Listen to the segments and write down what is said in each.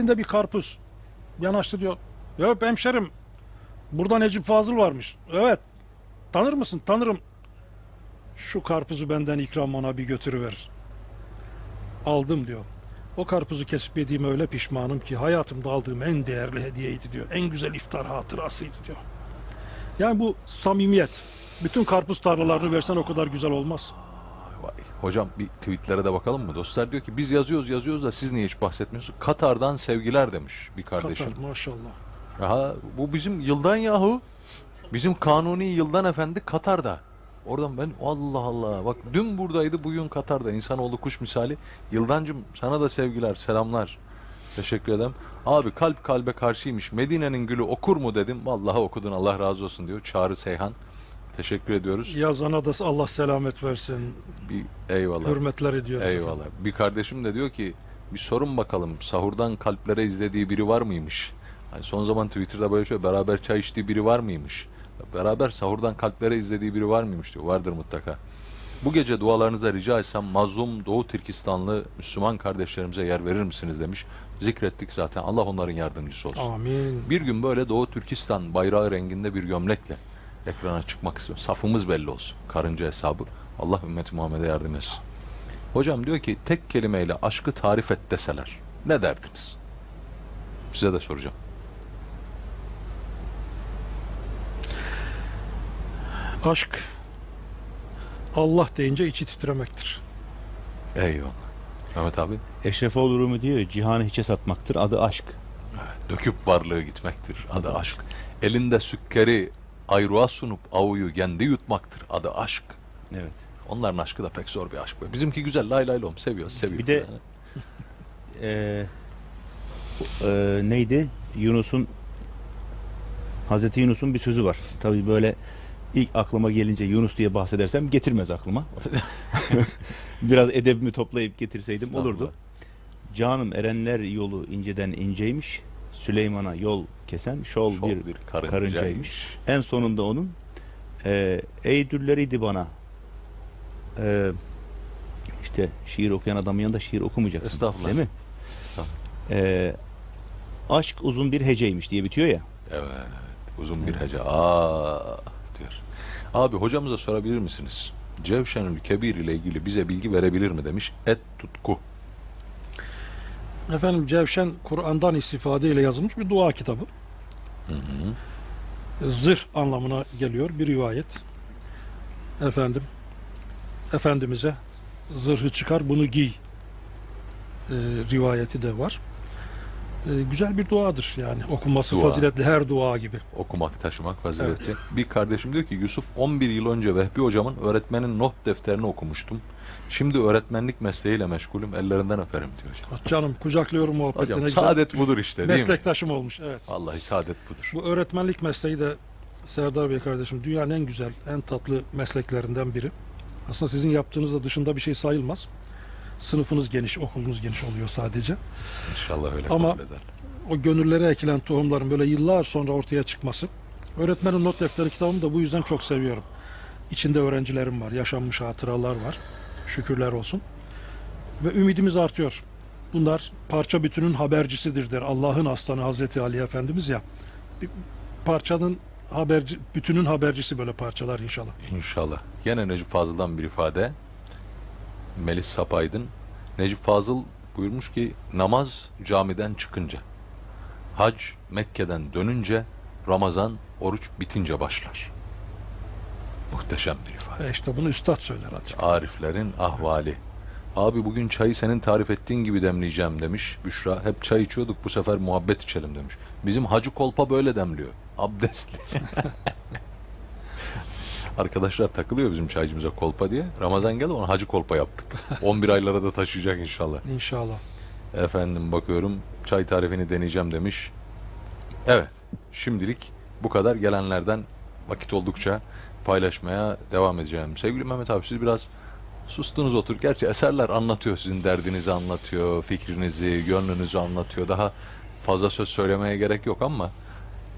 Elinde bir karpuz. Yanaştı diyor. Yok hemşerim. Burada Necip Fazıl varmış. Evet. Tanır mısın? Tanırım. Şu karpuzu benden ikram ona bir götürüver. Aldım diyor. O karpuzu kesip yediğime öyle pişmanım ki hayatımda aldığım en değerli hediyeydi diyor. En güzel iftar hatırasıydı diyor. Yani bu samimiyet. Bütün karpuz tarlalarını versen o kadar güzel olmaz. Hocam bir tweetlere de bakalım mı? Dostlar diyor ki biz yazıyoruz yazıyoruz da siz niye hiç bahsetmiyorsunuz? Katar'dan sevgiler demiş bir kardeşim. Katar maşallah. Aha, bu bizim yıldan yahu. Bizim kanuni yıldan efendi Katar'da. Oradan ben Allah Allah bak dün buradaydı bugün Katar'da insanoğlu kuş misali. Yıldancım sana da sevgiler selamlar. Teşekkür ederim. Abi kalp kalbe karşıymış. Medine'nin gülü okur mu dedim. Vallahi okudun Allah razı olsun diyor. Çağrı Seyhan. Teşekkür ediyoruz. Yazana da Allah selamet versin. Bir eyvallah. Hürmetler ediyoruz. Eyvallah. Bir kardeşim de diyor ki bir sorun bakalım sahurdan kalplere izlediği biri var mıymış? Hani son zaman Twitter'da böyle şey beraber çay içtiği biri var mıymış? Beraber sahurdan kalplere izlediği biri var mıymış diyor. Vardır mutlaka. Bu gece dualarınıza rica etsem mazlum Doğu Türkistanlı Müslüman kardeşlerimize yer verir misiniz demiş. Zikrettik zaten. Allah onların yardımcısı olsun. Amin. Bir gün böyle Doğu Türkistan bayrağı renginde bir gömlekle ekrana çıkmak istiyorum. Safımız belli olsun. Karınca hesabı. Allah ümmeti Muhammed'e yardım etsin. Hocam diyor ki tek kelimeyle aşkı tarif et deseler ne derdiniz? Size de soracağım. Aşk Allah deyince içi titremektir. Eyvallah. Mehmet abi Eşrefoğlu Rumi diyor cihanı hiçe satmaktır adı aşk. döküp varlığı gitmektir. Adı aşk. Elinde sükkeri ayruğa sunup avuyu kendi yutmaktır. Adı aşk. Evet. Onların aşkı da pek zor bir aşk. be. Bizimki güzel lay lay lom seviyoruz seviyoruz. Bir de- Ee, e, neydi? Yunus'un Hazreti Yunus'un bir sözü var. Tabii böyle ilk aklıma gelince Yunus diye bahsedersem getirmez aklıma. Biraz edebimi toplayıp getirseydim olurdu. Canım erenler yolu inceden inceymiş. Süleyman'a yol kesen şol, Şol bir, bir karıncaymış. karıncaymış. En sonunda onun e, ey dülleriydi bana. E, işte şiir okuyan adamın yanında şiir okumayacaksın. Estağfurullah. Değil mi? Estağfurullah. E, aşk uzun bir heceymiş diye bitiyor ya. Evet. Uzun bir hece. Aa diyor. Abi hocamıza sorabilir misiniz? Cevşenül Kebir ile ilgili bize bilgi verebilir mi demiş. Et tutku. Efendim Cevşen Kur'an'dan istifadeyle yazılmış bir dua kitabı. Hı hı. Zırh anlamına geliyor bir rivayet. Efendim Efendimiz'e zırhı çıkar bunu giy e, rivayeti de var. E, güzel bir duadır yani okunması Dua. faziletli her dua gibi. Okumak, taşımak faziletli. Bir kardeşim diyor ki Yusuf 11 yıl önce Vehbi hocamın öğretmenin not defterini okumuştum. Şimdi öğretmenlik mesleğiyle meşgulüm. Ellerinden öperim diyor hocam. Ah Canım kucaklıyorum muhabbetine. Hocam saadet budur işte değil mi? Meslektaşım olmuş evet. Vallahi saadet budur. Bu öğretmenlik mesleği de Serdar Bey kardeşim dünyanın en güzel, en tatlı mesleklerinden biri. Aslında sizin yaptığınız da dışında bir şey sayılmaz. Sınıfınız geniş, okulunuz geniş oluyor sadece. İnşallah öyle Ama- kabul eder. O gönüllere ekilen tohumların böyle yıllar sonra ortaya çıkması. Öğretmenin not defteri kitabımı da bu yüzden çok seviyorum. İçinde öğrencilerim var, yaşanmış hatıralar var. Şükürler olsun. Ve ümidimiz artıyor. Bunlar parça bütünün habercisidir der. Allah'ın aslanı Hazreti Ali Efendimiz ya. Bir parçanın haberci, bütünün habercisi böyle parçalar inşallah. İnşallah. Yine Necip Fazıl'dan bir ifade. Melis Sapaydın. Necip Fazıl buyurmuş ki namaz camiden çıkınca, hac Mekke'den dönünce, Ramazan oruç bitince başlar. Muhteşem bir ifade. E işte bunu üstad söyler ancak. Ariflerin ahvali. Abi bugün çayı senin tarif ettiğin gibi demleyeceğim demiş Büşra. Hep çay içiyorduk bu sefer muhabbet içelim demiş. Bizim hacı kolpa böyle demliyor. Abdestli. Arkadaşlar takılıyor bizim çaycımıza kolpa diye. Ramazan geldi ona hacı kolpa yaptık. 11 aylara da taşıyacak inşallah. İnşallah. Efendim bakıyorum çay tarifini deneyeceğim demiş. Evet şimdilik bu kadar gelenlerden vakit oldukça paylaşmaya devam edeceğim. Sevgili Mehmet abi siz biraz sustunuz otur. Gerçi eserler anlatıyor sizin derdinizi anlatıyor, fikrinizi, gönlünüzü anlatıyor. Daha fazla söz söylemeye gerek yok ama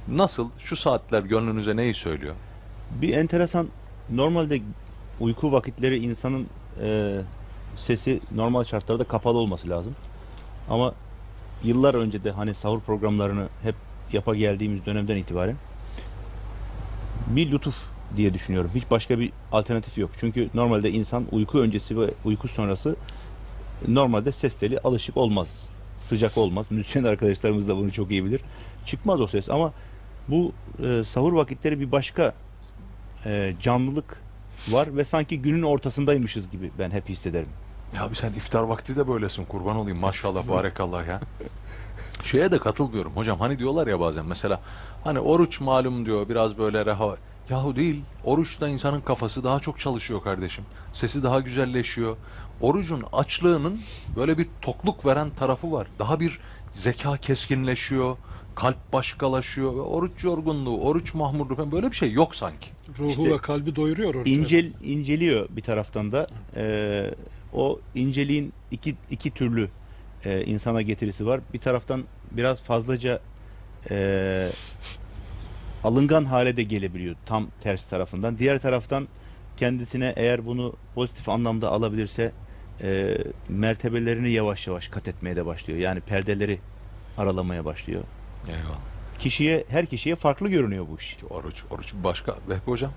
nasıl şu saatler gönlünüze neyi söylüyor? Bir enteresan normalde uyku vakitleri insanın e, sesi normal şartlarda kapalı olması lazım. Ama yıllar önce de hani sahur programlarını hep yapa geldiğimiz dönemden itibaren bir lütuf diye düşünüyorum. Hiç başka bir alternatif yok. Çünkü normalde insan uyku öncesi ve uyku sonrası normalde ses teli alışık olmaz. Sıcak olmaz. Müzisyen arkadaşlarımız da bunu çok iyi bilir. Çıkmaz o ses ama bu e, sahur vakitleri bir başka e, canlılık var ve sanki günün ortasındaymışız gibi ben hep hissederim. Ya abi sen iftar vakti de böylesin kurban olayım maşallah barekallah ya. Şeye de katılmıyorum hocam hani diyorlar ya bazen mesela hani oruç malum diyor biraz böyle reha Yahu değil oruçta insanın kafası daha çok çalışıyor kardeşim. Sesi daha güzelleşiyor. Orucun açlığının böyle bir tokluk veren tarafı var. Daha bir zeka keskinleşiyor. Kalp başkalaşıyor. Ve oruç yorgunluğu, oruç mahmurluğu falan böyle bir şey yok sanki. Ruhu İşte ve kalbi doyuruyor ortaya. İncel inceliyor bir taraftan da Ee, o inceliğin iki iki türlü e, insana getirisi var. Bir taraftan biraz fazlaca e, alıngan hale de gelebiliyor tam ters tarafından. Diğer taraftan kendisine eğer bunu pozitif anlamda alabilirse e, mertebelerini yavaş yavaş kat etmeye de başlıyor. Yani perdeleri aralamaya başlıyor. Eyvallah. Kişiye her kişiye farklı görünüyor bu iş. Oruç, oruç başka. Vehbi hocam.